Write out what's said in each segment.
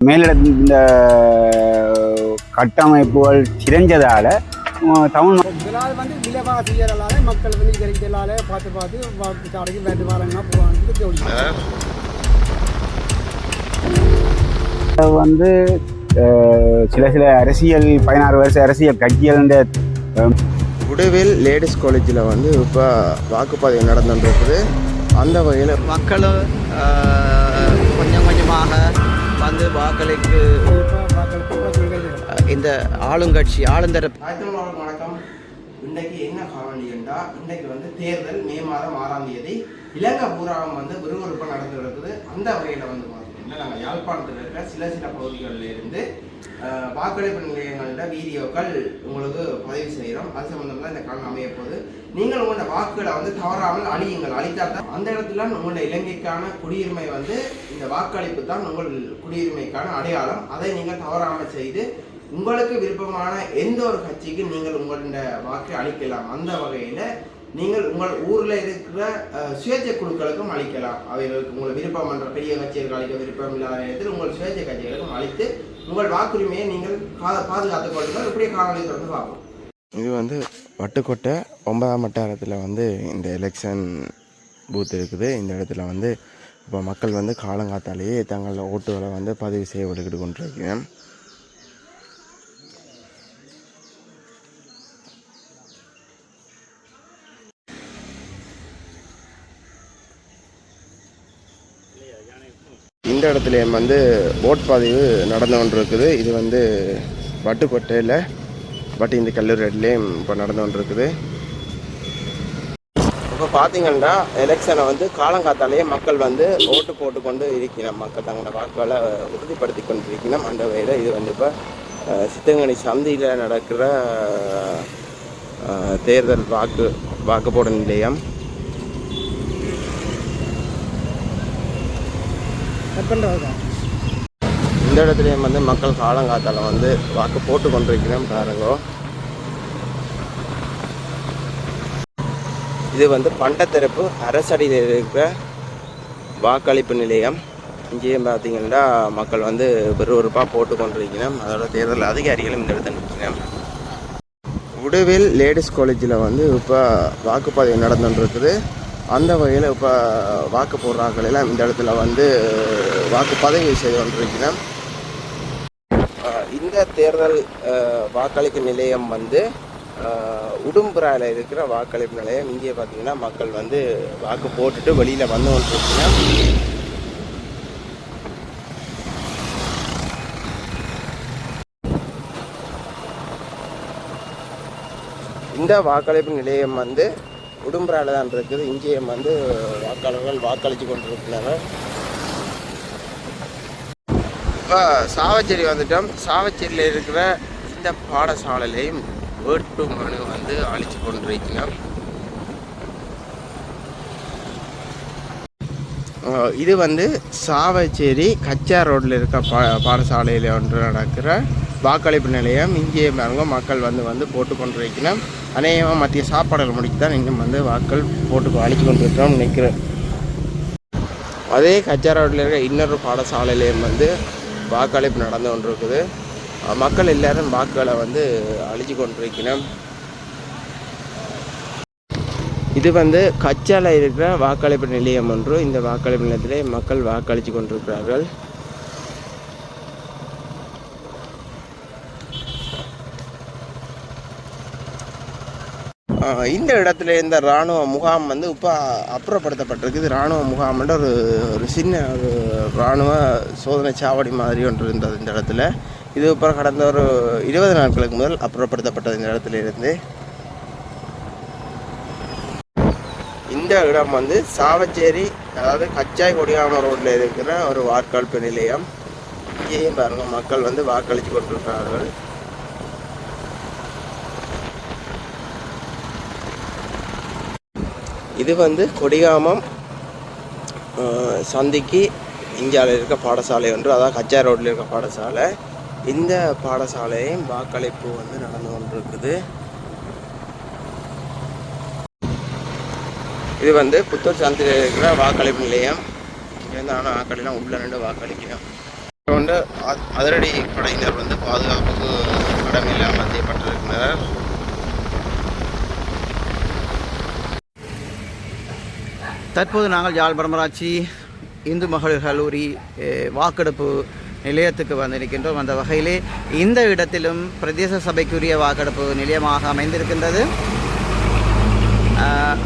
மேலிட இந்த கட்டமைப்புகள் சிதைஞ்சதால தமிழ் இதனால் வந்து விலைவாசிகளால் மக்கள் வந்து இதனால பார்த்து பார்த்து வாக்கு சாலைக்கு வேண்டு வாரங்கன்னா போவாங்க வந்து சில சில அரசியல் பதினாறு வருஷ அரசியல் கட்சிகள் உடுவில் லேடிஸ் காலேஜில் வந்து இப்போ வாக்குப்பதிவு நடந்துருக்குது அந்த வகையில் மக்களும் கொஞ்சம் கொஞ்சமாக வந்து வாக்களிக்கு இந்த ஆளுங்கட்சி ஆளுந்தர வணக்கம். இன்றைக்கு என்ன காணொலிண்டா இன்றைக்கு வந்து தேர்தல் மே மாதம் ஆறாம் தேதி. இலங்கை பூராவும் வந்து விறுவிறுப்பாக நடந்து இருக்குது. அந்த வகையில் வந்து பார்த்தீங்கன்னா நாங்கள் யாழ்ப்பாணத்தில் இருக்கிற சில சில பகுதிகளில் இருந்து வாக்களிப்பு நிலையங்களில் வீடியோக்கள் உங்களுக்கு பதிவு செய்கிறோம். அது சம்மந்தமாக இந்த காலம் அமைய போகுது. நீங்கள் உங்களோட வாக்குகளை வந்து தவறாமல் அழியுங்கள். அழித்தாதான் அந்த இடத்துல உங்களோட இலங்கைக்கான குடியுரிமை வந்து இந்த வாக்களிப்பு தான் உங்கள் குடியுரிமைக்கான அடையாளம். அதை நீங்கள் தவறாமல் செய்து உங்களுக்கு விருப்பமான எந்த ஒரு கட்சிக்கு நீங்கள் உங்களோட வாக்கை அளிக்கலாம். அந்த வகையில் நீங்கள் உங்கள் ஊரில் இருக்கிற சுயேட்சை குழுக்களுக்கும் அளிக்கலாம். அவைகளுக்கு உங்களை விருப்பம் என்ற பெரிய கட்சிகளுக்கு அளிக்க விருப்பம் இல்லாத இடத்தில் உங்கள் சுயேட்சை கட்சிகளுக்கும் அளித்து உங்கள் வாக்குரிமையை நீங்கள் பாதுகாத்துக் கொள்ளுங்கள். இப்படியே காணொலி தொடர்ந்து பார்ப்போம். இது வந்து வட்டுக்கோட்டை ஒன்பதாம் வட்டாரத்தில் வந்து இந்த எலெக்ஷன் பூத் இருக்குது. இந்த இடத்துல வந்து இப்போ மக்கள் வந்து காலங்காத்தாலேயே தங்கள் ஓட்டுகளை வந்து பதிவு செய்ய விட்டுக்கிட்டு கொண்டிருக்கிறேன் இடத்துலையும் வந்து ஓட் பதிவு நடந்து கொண்டிருக்குது. இது வந்து வட்டுக்கோட்டையில் பட் இந்த கல்லூரிலையும் இப்போ நடந்து கொண்டிருக்குது. இப்போ பார்த்தீங்கன்னா எலெக்ஷனை வந்து காலங்காத்தாலேயே மக்கள் வந்து ஓட்டு போட்டு கொண்டு இருக்கணும் மக்கள் தங்களோட வாக்குகளை உறுதிப்படுத்தி கொண்டு இருக்கணும் அந்த வகையில் இது வந்து இப்போ சித்தங்கனி சந்தியில் நடக்கிற தேர்தல் வாக்கு வாக்கு போடும் நிலையம் கட் இந்த இடத்துலையும் வந்து மக்கள் காலங்காத்தால வந்து வாக்கு போட்டு கொண்டிருக்கிறோம் பாருங்க. இது வந்து பண்டத்தரப்பு அரசடியில் இருக்கிற வாக்களிப்பு நிலையம். இங்கேயும் பார்த்தீங்கன்னா மக்கள் வந்து விறுவிறுப்பாக போட்டு கொண்டிருக்கிறோம் அதோட தேர்தல் அதிகாரிகளும் இந்த இடத்துல நிற்கிறோம் உடுவில் லேடிஸ் காலேஜில் வந்து இப்போ வாக்குப்பதிவு நடந்துருக்குது அந்த வகையில் இப்போ வாக்கு போடுறாக்கள் எல்லாம் இந்த இடத்துல வந்து வாக்குப்பதிவு செய்து கொண்டிருக்கிறோம் இந்த தேர்தல் வாக்களிக்கும் நிலையம் வந்து ஆஹ் உடும்புறாயில் இருக்கிற வாக்களிப்பு நிலையம். இங்கே பார்த்தீங்கன்னா மக்கள் வந்து வாக்கு போட்டுட்டு வெளியில் வந்து கொண்டிருக்கிறோம் இந்த வாக்களிப்பு நிலையம் வந்து உடும்புறாயில் தான் இருக்குது. இங்கேயும் வந்து வாக்காளர்கள் வாக்களித்து கொண்டிருக்கிறார்கள் இப்போ சாவச்சேரி வந்துட்டோம். சாவச்சேரியில் இருக்கிற இந்த பாடசாலையிலையும் வேட்டு மனு வந்து அழித்து கொண்டிருக்கிறோம் இது வந்து சாவச்சேரி கச்சா ரோட்டில் இருக்க பா பாடசாலையில் ஒன்று நடக்கிற வாக்களிப்பு நிலையம். இங்கே பாருங்க மக்கள் வந்து வந்து போட்டு கொண்டிருக்கிறோம் அநேகமாக மத்திய சாப்பாடுகள் முடித்து தான் இன்னும் வந்து வாக்கள் போட்டு அழிச்சு கொண்டிருக்கிறோம் நினைக்கிறேன். அதே கச்சா ரோட்டில் இருக்கிற இன்னொரு பாடசாலையிலையும் வந்து வாக்களிப்பு நடந்து கொண்டிருக்குது. மக்கள் எல்லாரும் வாக்குகளை வந்து அழிச்சு கொண்டிருக்கணும் இது வந்து கச்சால இருக்கிற வாக்களிப்பு நிலையம் ஒன்று. இந்த வாக்களிப்பு நிலையத்திலே மக்கள் வாக்களித்து கொண்டிருக்கிறார்கள். இந்த இடத்துல இந்த இராணுவ முகாம் வந்து இப்போ அப்புறப்படுத்தப்பட்டிருக்குது. இராணுவ முகாம்ன்ற ஒரு ஒரு சின்ன ஒரு இராணுவ சோதனை சாவடி மாதிரி ஒன்று இருந்தது இந்த இடத்துல. இது அப்புறம் கடந்த ஒரு இருபது நாட்களுக்கு முதல் அப்புறப்படுத்தப்பட்டது இந்த இடத்துல இருந்து. இந்த இடம் வந்து சாவச்சேரி அதாவது கச்சாய் கொடியாம ரோட்டில் இருக்கிற ஒரு வாக்களிப்பு நிலையம். இங்கேயும் பாருங்கள் மக்கள் வந்து வாக்களித்து கொண்டிருக்கிறார்கள். இது வந்து கொடிகாமம் சந்திக்கு இந்தியாவில் இருக்க பாடசாலை ஒன்று அதாவது கச்சா ரோட்டில் இருக்க பாடசாலை. இந்த பாடசாலையும் வாக்களிப்பு வந்து நடந்து கொண்டிருக்குது. இது வந்து புத்தூர் சந்தில் இருக்கிற வாக்களிப்பு நிலையம். இங்கேருந்து ஆனால் வாக்களிலாம் உள்ள நின்று வாக்களிக்கணும் வந்து அ- அதிரடி படையினர் வந்து பாதுகாப்புக்கு இடம் இல்லாமல் செய்யப்பட்டிருக்கிறார் தற்போது நாங்கள் யாழ் பரமராட்சி இந்து மகளிர் கல்லூரி வாக்கெடுப்பு நிலையத்துக்கு வந்திருக்கின்றோம். அந்த வகையிலே இந்த இடத்திலும் பிரதேச சபைக்குரிய வாக்கெடுப்பு நிலையமாக அமைந்திருக்கின்றது.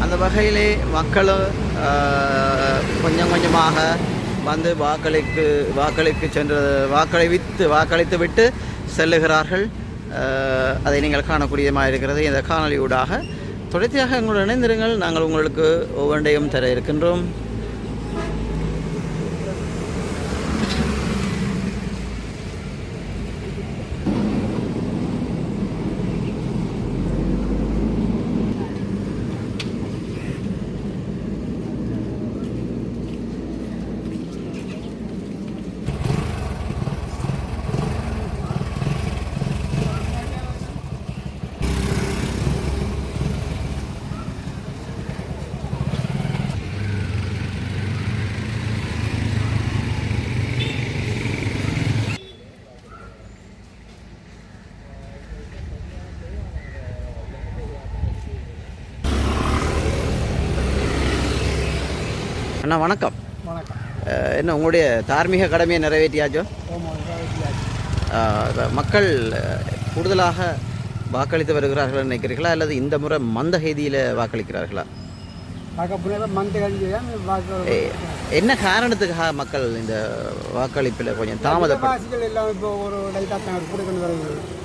அந்த வகையிலே மக்களும் கொஞ்சம் கொஞ்சமாக வந்து வாக்களிக்கு வாக்களிக்கு சென்று வாக்களித்து வாக்களித்து விட்டு செல்லுகிறார்கள். அதை நீங்கள் காணக்கூடியமாக இருக்கிறது. இந்த காணொலியூடாக தொடர்ச்சியாக எங்களுடன் இணைந்திருங்கள். நாங்கள் உங்களுக்கு ஒவ்வொன்றையும் தர இருக்கின்றோம். அண்ணா வணக்கம். என்ன உங்களுடைய தார்மீக கடமையை நிறைவேற்றியாச்சோ? இப்ப மக்கள் கூடுதலாக வாக்களித்து வருகிறார்கள் நினைக்கிறீர்களா? அல்லது இந்த முறை வாக்களிக்கிறார்களா? மந்த கழிஞ்சு வாக்கு எ- என்ன காரணத்துக்காக மக்கள் இந்த வாக்களிப்பில் கொஞ்சம் தாமதப்பட்டு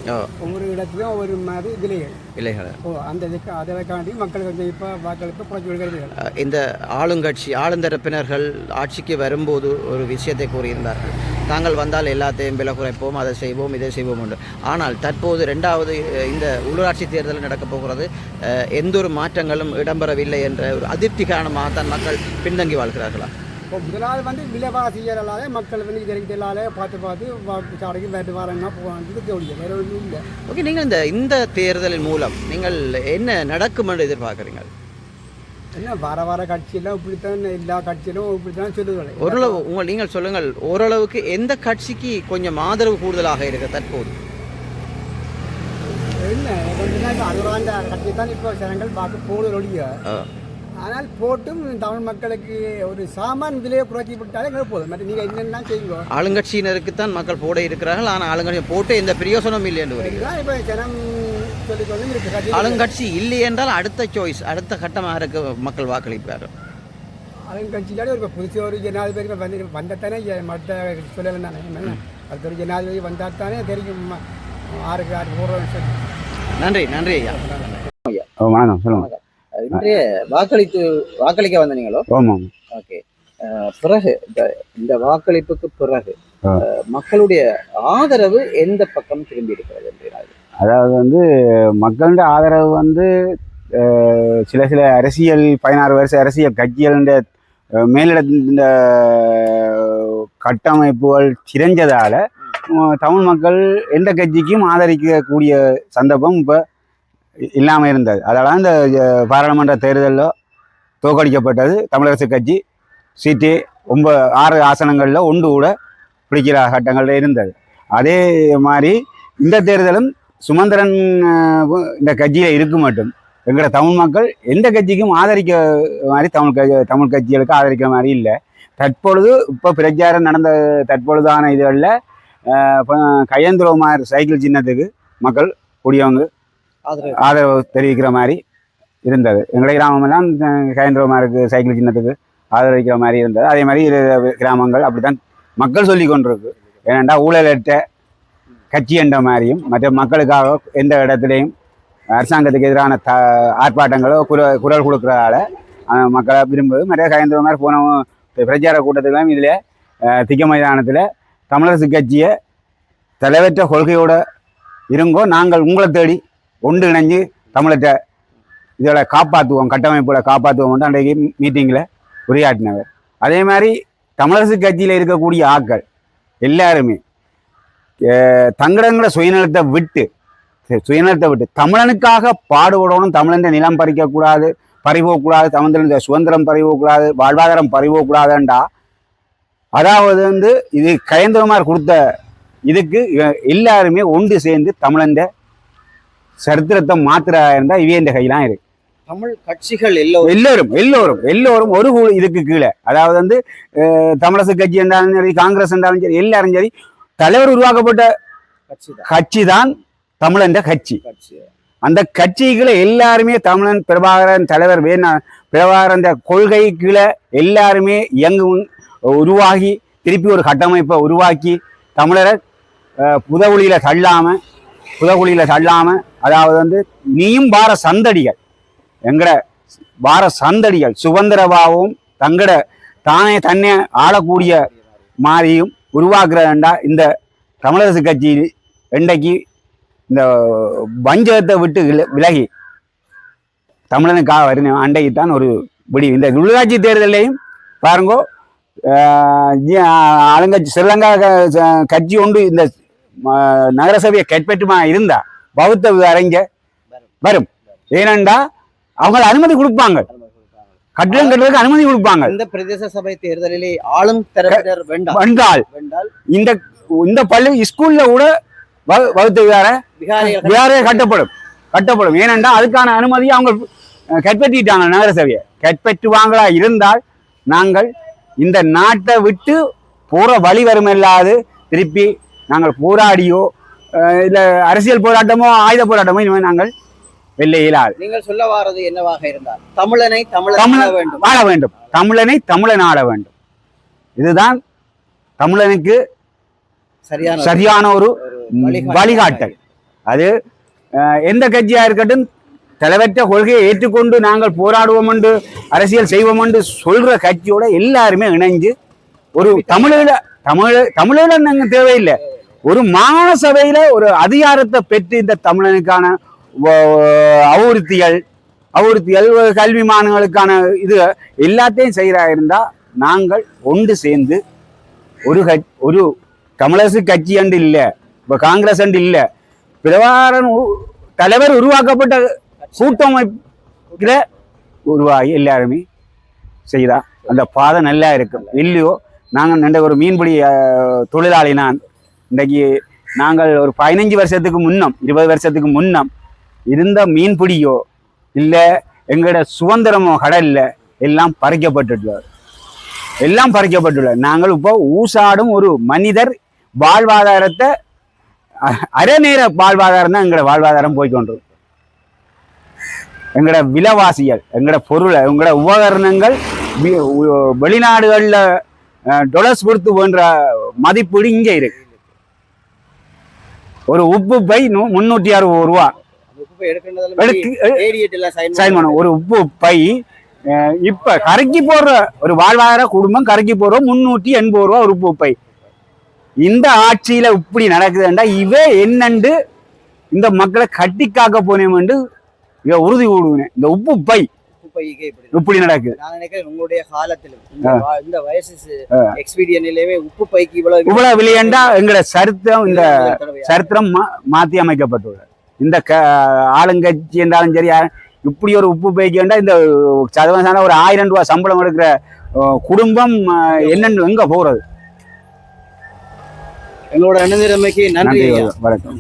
தான் ஒவ்வொரு இடத்துலையும் ஒவ்வொரு மாதிரி விலைகள். இல்லைங்களா ஓ அந்த இதுக்கு அதற்காண்டி மக்கள் கொஞ்சம் இப்போ வாக்களிப்பு குறைச்சி விடுகிறது. இந்த ஆளுங்கட்சி ஆளுந்தரப்பினர்கள் ஆட்சிக்கு வரும்போது ஒரு விஷயத்தை கூறியிருந்தார்கள். தாங்கள் வந்தால் எல்லாத்தையும் விலை குறைப்போம் அதை செய்வோம் இதை செய்வோம் உண்டு ஆனால் தற்போது ரெண்டாவது இந்த உள்ளாட்சி தேர்தல் நடக்கப் போகிறது. எந்த ஒரு மாற்றங்களும் இடம்பெறவில்லை என்ற ஒரு அதிருப்தி காரணமாகத்தான் மக்கள் பின்தங்கி வாழ்கிறார்களா? இப்போ முதலாவது வந்து விலைவாசிகளாலே மக்கள் வந்து கிடைக்கிறதாலே பார்த்து பார்த்து வாக்கு சாடைக்கு வேட்டு வாரங்கன்னா போவான்னு தோழிய வேற ஒன்றும் இல்லை. ஓகே நீங்கள் இந்த இந்த தேர்தலின் மூலம் நீங்கள் என்ன நடக்கும் என்று எதிர்பார்க்குறீங்க என்ன வர வர கட்சியெல்லாம் இப்படித்தான் எல்லா கட்சியிலும் இப்படித்தான் சொல்லுவாங்க. ஓரளவு உங்கள் நீங்கள் சொல்லுங்கள் ஓரளவுக்கு எந்த கட்சிக்கு கொஞ்சம் ஆதரவு கூடுதலாக இருக்கு தற்போது? என்ன கொஞ்ச நாள் அறுபதாண்டு கட்சி தான் இப்போ ஜனங்கள் பார்க்க அஹ், ஆனால் போட்டும் தமிழ் மக்களுக்கு ஒரு சாமான் விலையை குறைச்சி விட்டாலே எங்களுக்கு போதும். மற்ற நீங்கள் என்னென்ன செய்யுங்க. ஆளுங்கட்சியினருக்குத்தான் மக்கள் போட இருக்கிறார்கள். ஆனால் ஆளுங்கட்சி போட்டு எந்த பிரயோசனம் இல்லை என்று இப்போ ஜனம் சொல்லிக் கொண்டு இருக்கு. கட்சி ஆளுங்கட்சி இல்லை என்றால் அடுத்த சாய்ஸ் அடுத்த கட்டமாக இருக்க மக்கள் வாக்களிப்பார் ஆளுங்கட்சியிலே ஒரு புதுசு ஒரு ஜனாதிபதி வந்து வந்தத்தானே இ- மற்ற சொல்லலாம் தானே. என்ன? அடுத்த ஒரு ஜனாதிபதி வந்தால் தானே தெரியும். ஆறுக்கு ஆறு போடுறோம்னு சொல்லி. நன்றி நன்றி ஐயா. வணக்கம் சொல்லுங்க. இன்றைய வாக்களித்து வாக்களிக்க வந்தீங்களோ ஓமாம் ஓகே. பிறகு இந்த வாக்களிப்புக்கு பிறகு மக்களுடைய ஆதரவு எந்த பக்கம் திரும்பி இருக்கிறது என்றால் அதாவது வந்து மக்களோட ஆதரவு வந்து சில சில அரசியல் பதினாறு வருஷ அரசியல் கட்சிகளின் மேலிட இந்த கட்டமைப்புகள் சிதைஞ்சதால உம், தமிழ் மக்கள் எந்த கட்சிக்கும் ஆதரிக்கக்கூடிய சந்தர்ப்பம் இப்போ இல்லாமல் இருந்தது. அதனால் இந்த பாராளுமன்ற தேர்தலில் தோற்கடிக்கப்பட்டது தமிழரசு கட்சி சீட்டு ஒன்பது ஆறு ஆசனங்களில் ஒன்று கூட பிடிக்கிற கட்டங்களில் இருந்தது. அதே மாதிரி இந்த தேர்தலும் சுமந்திரன் இந்த கட்சியில் இருக்கு மட்டும். எங்களோட தமிழ் மக்கள் எந்த கட்சிக்கும் ஆதரிக்க மாதிரி தமிழ் கட்சி தமிழ் கட்சிகளுக்கு ஆதரிக்கிற மாதிரி இல்லை. தற்பொழுது இப்போ பிரச்சாரம் நடந்த தற்பொழுதான இதுகளில் கையந்திரமார் சைக்கிள் சின்னத்துக்கு மக்கள் கூடியவங்க ஆதரவு தெரிவிக்கிற மாதிரி இருந்தது. எங்களுடைய கிராமமெல்லாம் கயந்திரமாருக்கு சைக்கிள் சின்னத்துக்கு ஆதரவிக்கிற மாதிரி இருந்தது. அதே மாதிரி கிராமங்கள் அப்படித்தான் மக்கள் சொல்லி கொண்டிருக்கு. ஏனெண்டா ஊழலிட்ட கட்சி என்ற மாதிரியும் மற்ற மக்களுக்காக எந்த இடத்துலையும் அரசாங்கத்துக்கு எதிரான த ஆர்ப்பாட்டங்களோ குரல் குரல் கொடுக்குறதால மக்களை விரும்புவது. மற்ற கயந்திரமார் போன பிரச்சார கூட்டத்துக்கெல்லாம் இதில் திக்க மைதானத்தில் தமிழரசு கட்சியை தலைவற்ற கொள்கையோட இருங்கோ நாங்கள் உங்களை தேடி ஒன்றிணைஞ்சு தமிழத்தை இதோட காப்பாற்றுவோம் கட்டமைப்போட காப்பாற்றுவோம் அன்றைக்கு மீட்டிங்கில் உரையாற்றினவர். அதே மாதிரி தமிழரசு கட்சியில் இருக்கக்கூடிய ஆட்கள் எல்லாருமே தங்கடங்கிற சுயநலத்தை விட்டு சுயநலத்தை விட்டு தமிழனுக்காக பாடுபடணும் தமிழன் நிலம் பறிக்கக்கூடாது பறிபோகக்கூடாது தமிழன் சுதந்திரம் பறிபோகக்கூடாது வாழ்வாதாரம் பறிபோகக்கூடாதுண்டா அதாவது வந்து இது கயந்தகுமார் கொடுத்த இதுக்கு எல்லாருமே ஒன்று சேர்ந்து தமிழந்த சரித்திரத்தை மாத்திரா இருந்தா இவையண்ட கையெல்லாம் இருக்கு. தமிழ் கட்சிகள் எல்லோரும் எல்லோரும் எல்லோரும் எல்லோரும் ஒரு குழு இதுக்கு கீழே. அதாவது வந்து தமிழரசு கட்சி என்றாலும் சரி காங்கிரஸ் என்றாலும் சரி எல்லாரும் சரி தலைவர் உருவாக்கப்பட்ட கட்சி தான் தமிழன்ற கட்சி. அந்த கட்சிகளை எல்லாருமே தமிழன் பிரபாகரன் தலைவர் வேணா பிரபாகரன் கொள்கை கீழே எல்லாருமே இயங்கு உருவாகி திருப்பி ஒரு கட்டமைப்பை உருவாக்கி தமிழரை அஹ், புதகுழியில தள்ளாம புதகுழியில் தள்ளாம அதாவது வந்து நீயும் பார சந்தடிகள். எங்கட பார சந்தடிகள் சுதந்திரபாவும் தங்கட தானே தன்னே ஆளக்கூடிய மாதிரியும் உருவாக்குறதுண்டா இந்த தமிழரசு கட்சி இன்றைக்கு இந்த வஞ்சகத்தை விட்டு வில- விலகி. தமிழனுக்காக வரணும் அண்டைக்கு தான் ஒரு விடி. இந்த உள்ளாட்சி தேர்தலையும் பாருங்கோ ஆஹ் ஆளுங்கட்சி ஸ்ரீலங்கா க- கட்சி ஒன்று இந்த நகரசபையை கைப்பற்றுமா இருந்தா? பௌத்த அரங்க வரும். ஏனென்றா அவங்க அனுமதி கொடுப்பாங்க. கட்டிடம் கட்டுறதுக்கு அனுமதி கொடுப்பாங்க. இந்த பிரதேச சபை தேர்தலிலே ஆளும் தரப்பினர் வென்றால் இந்த இந்த பள்ளி ஸ்கூல்ல கூட வகுத்து விகாரிகள் வேறே கட்டப்படும். கட்டப்படும். ஏனென்றால் அதுக்கான அனுமதி அவங்க அஹ், கைப்பற்றிட்டாங்க நகரசபையை. கைப்பற்றுவாங்களா இருந்தால் நாங்கள் இந்த நாட்டை விட்டு போற வழி வருமில்லாது திருப்பி நாங்கள் போராடியோ இல்ல அரசியல் போராட்டமோ ஆயுத போராட்டமோ இனிமேல் நாங்கள் வெல்ல இயலாது நீங்கள் சொல்ல வாரது என்னவாக இருந்தால் தமிழனை தமிழன் வேண்டும். வாழ வேண்டும். தமிழனை தமிழன் ஆட வேண்டும். இதுதான் தமிழனுக்கு சரியான சரியான ஒரு வழிகாட்டல். அது எந்த கட்சியா இருக்கட்டும் தலைவற்ற கொள்கையை ஏற்றுக்கொண்டு நாங்கள் போராடுவோம் என்று அரசியல் செய்வோம் என்று சொல்ற கட்சியோட எல்லாருமே இணைஞ்சு ஒரு தமிழீழ தமிழ தமிழீழ நாங்க தேவையில்லை. ஒரு மாகாண சபையில ஒரு அதிகாரத்தை பெற்று இந்த தமிழனுக்கான அவுறுத்திகள் அவுறுத்திகள் கல்வி மாணவர்களுக்கான இது எல்லாத்தையும் செய்கிறா இருந்தால் நாங்கள் ஒன்று சேர்ந்து ஒரு கட் ஒரு தமிழரசு கட்சி அண்டு இல்லை இப்போ காங்கிரஸ் அண்டு இல்லை பிரபாகரன் தலைவர் உருவாக்கப்பட்ட கூட்டமைப்பில் உருவாகி எல்லாருமே செய்தா அந்த பாதை நல்லா இருக்கும். இல்லையோ நாங்கள் நின்ற ஒரு மீன்பிடி தொழிலாளி நான் இன்றைக்கு நாங்கள் ஒரு பதினஞ்சு வருஷத்துக்கு முன்னம் இருபது வருஷத்துக்கு முன்னம் இருந்த மீன்பிடியோ இல்லை எங்களோட சுதந்திரமோ கடல்ல எல்லாம் பறிக்கப்பட்டுள்ளது. எல்லாம் பறிக்கப்பட்டுள்ளது. நாங்கள் இப்போ ஊசாடும் ஒரு மனிதர் வாழ்வாதாரத்தை அ- அரை நேர வாழ்வாதாரம் தான் எங்களோட வாழ்வாதாரம் போய்கொண்டிருக்கும் எங்களோட விலைவாசிகள் எங்களோட பொருளை எங்களோட உபகரணங்கள் வெளிநாடுகளில் டொலஸ் டொலர்ஸ் கொடுத்து போன்ற மதிப்பீடு இங்கே இருக்கு. ஒரு உப்பு பை முன்னூற்றி அறுபது ரூபா. சைன் ஒரு உப்பு பை இப்ப கரைக்கி போடுற ஒரு வாழ்வாதார குடும்பம் கரைக்கி போடுற முன்னூற்றி எண்பது ரூபா ஒரு உப்பு பை. இந்த ஆட்சியில இப்படி நடக்குதுண்டா இவ என்னண்டு இந்த மக்களை கட்டி காக்க போனேன் இவ உறுதி கூடுவேன். இந்த உப்பு பை. பைக்கு இப்படி இப்படி நடக்குது நான் நினைக்கிறேன் உங்களுடைய காலத்திலும் இந்த வயசு எக்ஸ்பீரியன்லயுமே உப்பு பைக்கு இவ்வளவு இவ்வளவு விலையண்டா எங்களோட சரித்திரம் இந்த? சரித்திரம் மாத்தி அமைக்கப்பட்டுள்ளது. இந்த ஆளுங்கட்சி என்றாலும் சரி இப்படி ஒரு உப்பு பைக்கண்டா இந்த சதவீதம் ஒரு ஆயிரம் ரூபாய் சம்பளம் எடுக்கிற குடும்பம் என்னன்னு எங்க போறது? எங்களோட அணுதிறமைக்கு நன்றி. வணக்கம்.